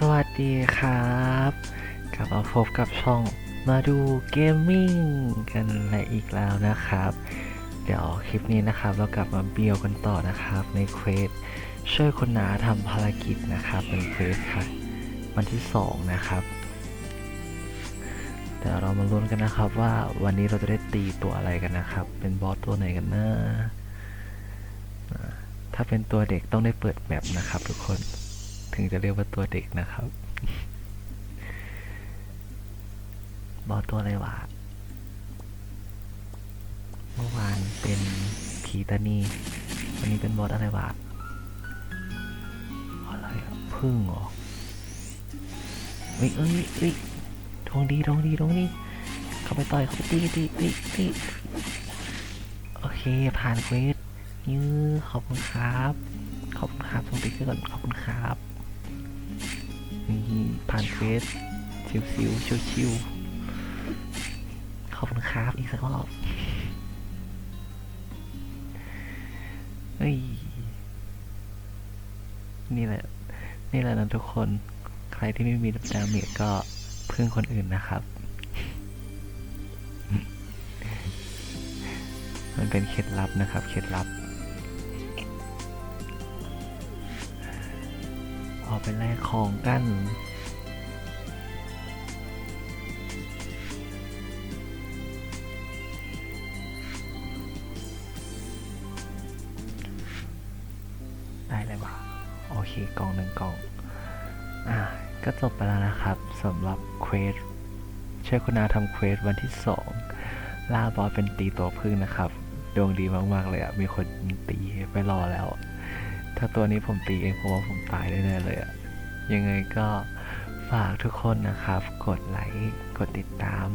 สวัสดีครับ กลับมาพบกับช่องมาดูเกมมิ่งกันและอีกแล้วนะครับ เดี๋ยวคลิปนี้นะครับ เรากลับมาเบียวกันต่อนะครับ ในเควสช่วยคนหนาทำภารกิจนะครับ เป็นเควสค่ะ วันที่สองนะครับ เดี๋ยวเรามาลุ้นกันนะครับว่าวันนี้เราจะได้ตีตัวอะไรกันนะครับ เป็นบอสตัวไหนกันนะถ้าเป็นตัวเด็กต้องได้เปิดแมปนะครับทุกคน ถึงจะเรียกว่าตัวเด็กนะครับบอสตัวอะไรวะเมื่อวานเป็นผีตานี วันนี้เป็นบอสอะไรวะอะไรอะพึ่งเหรอเอ้ยเอ้ยเอ้ยทองดีทองดีทองดีเข้าไปต่อยเข้าไปตีตีตีตีโอเค ผ่านเควสยื้อขอบคุณครับ ขอบคุณครับส่งติ๊กเกอร์ก่อนขอบคุณครับ ผ่านเควสชิวชิวชิวชิวๆขอบคุณครับ อีกสักรอบ เฮ้ย นี่แหละ นี่แหละนะทุกคน ใครที่ไม่มีดาเมจก็พึ่งคนอื่นนะครับ มันเป็นเคล็ดลับนะครับ เคล็ดลับ ออกไปแลกของกัน ได้เลยว่ะโอเคกล่องหนึ่งกล่อง อ่า ก็จบไปแล้วนะครับสำหรับเควสช่วยคุณอาทำเควสวันที่สองล่าบอสเป็นตีตัวพึ่งนะครับ ดวงดีมากๆเลยอะมีคนตีไปรอแล้ว ถ้าตัวนี้ผมตีเองผมว่าผมตายแน่ๆเลยอะยังไงก็ฝากทุกคนนะครับ กดไลค์ กดติดตาม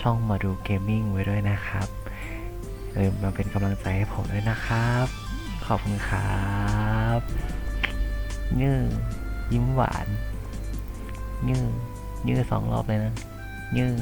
ช่องมาดูเกมมิ่งไว้ด้วยนะครับอย่าลืมมาเป็นกำลังใจให้ผมด้วยนะครับ ขอบคุณครับ ยื้อยิ้มหวานยื้อยื้อสองรอบเลยนะยื้อ